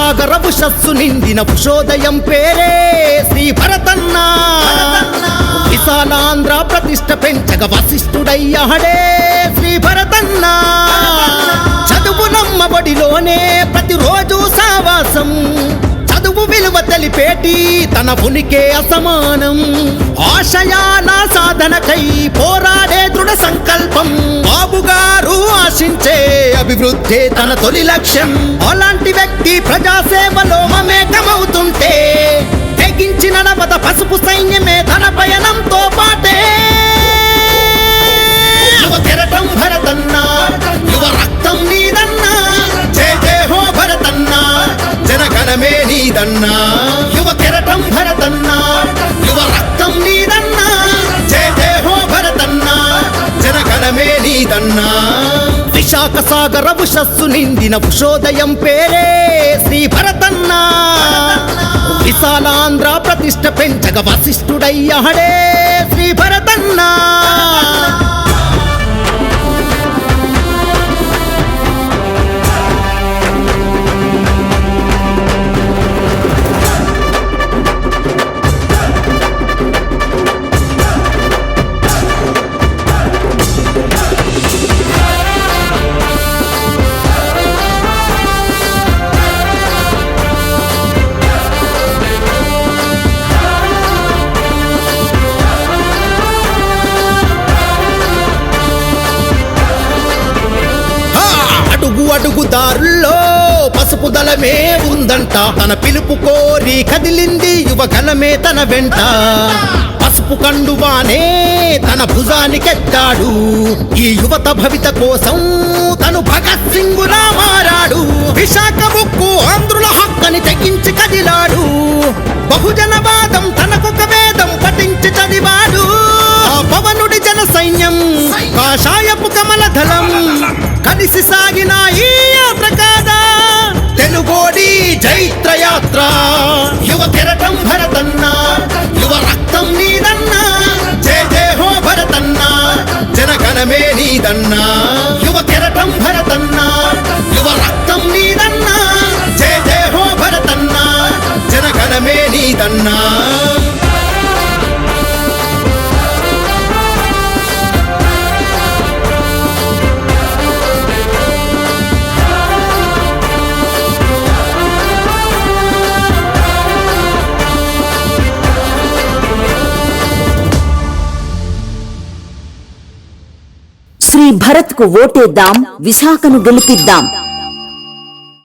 విశాఖ సాగర ఉషస్సు నిండిన పుషోదయం పేరే శ్రీ భరతన్న. విశాలాంధ్ర ప్రతిష్ట పెంచగ వశిష్ఠుడయ్యాడే శ్రీ భరతన్న. చదువు నమ్మబడిలోనే ప్రతిరోజు సావాసం. చదువు విలువ తెలిపేటి తన ఉనికే అసమానం. ఆశయాల సాధనకై పోరాడే దృఢ సంకల్పం. అందరూ ఆశించే అభివృద్ధి తన తొలి లక్ష్యం. అలాంటి వ్యక్తి ప్రజాసేవలో మమేకమవుతుంటే తెగించిన నవత పసుపు సైన్యమే తన పయనంతో పాటే. యువ కెరటం భరతన్నా యువ రక్తం నీదన్నా జయ జయ హో భరతన్నా జనగణమే నీదన్నా. జనగణమే విశాఖ సాగర ఉషస్సు నిండిన ఉషోదయం పేరే శ్రీ భరతన్న విశాలాంధ్ర ప్రతిష్ట పెంచగ వశిష్ఠుడయ్యాడే శ్రీ భరతన్నా అడుగుదారుల్లో దారుల్లో పసుపు దళమే ఉందంట. తన పిలుపు కోరి కదిలింది యువగలమే తన వెంట. పసుపు కండువానే తన భుజానికెత్తాడు ఈ యువత భవిత కోసం తను భగత్ సింగులా మారాడు. కలిసి సాగిన ఈ యాత్ర కాదా తెలుగోడి జైత్ర యాత్ర యువ కెరటం భరతన్న. యువ రక్తం నీదన్నా. జయ జయ హో భరతన్న. జనగణమే నీదన్నా. శ్రీ భరత్కు ఓటేద్దాం విశాఖను గెలిపిద్దాం.